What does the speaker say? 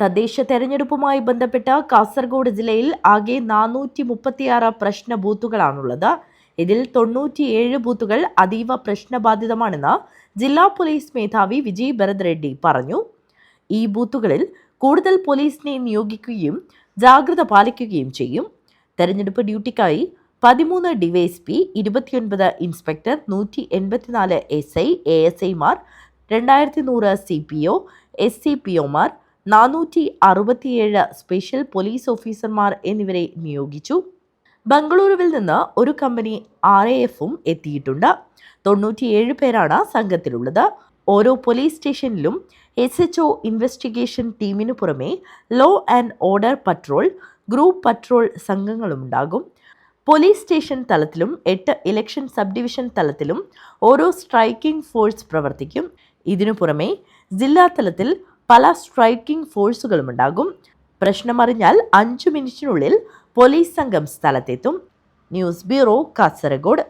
തദ്ദേശ തെരഞ്ഞെടുപ്പുമായി ബന്ധപ്പെട്ട കാസർഗോഡ് ജില്ലയിൽ ആകെ നാനൂറ്റി മുപ്പത്തിയാറ് പ്രശ്ന ബൂത്തുകളാണുള്ളത്. ഇതിൽ തൊണ്ണൂറ്റിയേഴ് ബൂത്തുകൾ അതീവ പ്രശ്നബാധിതമാണെന്ന് ജില്ലാ പോലീസ് മേധാവി വിജയ് ഭരത് റെഡ്ഡി പറഞ്ഞു. ഈ ബൂത്തുകളിൽ കൂടുതൽ പോലീസിനെ നിയോഗിക്കുകയും ജാഗ്രത പാലിക്കുകയും ചെയ്യും. തെരഞ്ഞെടുപ്പ് ഡ്യൂട്ടിക്കായി പതിമൂന്ന് ഡിവൈഎസ്പി ഇരുപത്തിയൊൻപത് ഇൻസ്പെക്ടർ നൂറ്റി എൺപത്തിനാല് എസ് ഐ എ എസ് ഐമാർ രണ്ടായിരത്തി നൂറ് C P O S C P ഒമാർ നാനൂറ്റി അറുപത്തിയേഴ് സ്പെഷ്യൽ പോലീസ് ഓഫീസർമാർ എന്നിവരെ നിയോഗിച്ചു. ബംഗളൂരുവിൽ നിന്ന് ഒരു കമ്പനി ആർ എ എഫും എത്തിയിട്ടുണ്ട്. തൊണ്ണൂറ്റിയേഴ് പേരാണ് സംഘത്തിലുള്ളത്. ഓരോ പോലീസ് സ്റ്റേഷനിലും എസ് എച്ച് ഒ ഇൻവെസ്റ്റിഗേഷൻ ടീമിനു പുറമെ law and order patrol group patrol സംഘങ്ങളുമുണ്ടാകും police station തലത്തിലും എട്ട് ഇലക്ഷൻ സബ് ഡിവിഷൻ തലത്തിലും ഓരോ സ്ട്രൈക്കിംഗ് ഫോഴ്സ് പ്രവർത്തിക്കും. ഇതിനു പുറമെ ജില്ലാ തലത്തിൽ പല സ്ട്രൈക്കിംഗ് ഫോഴ്സുകളും ഉണ്ടാകും പ്രശ്നമറിഞ്ഞാൽ അഞ്ചു മിനിറ്റിനുള്ളിൽ പോലീസ് സംഘം സ്ഥലത്തെത്തും. News bureau Kasaragod.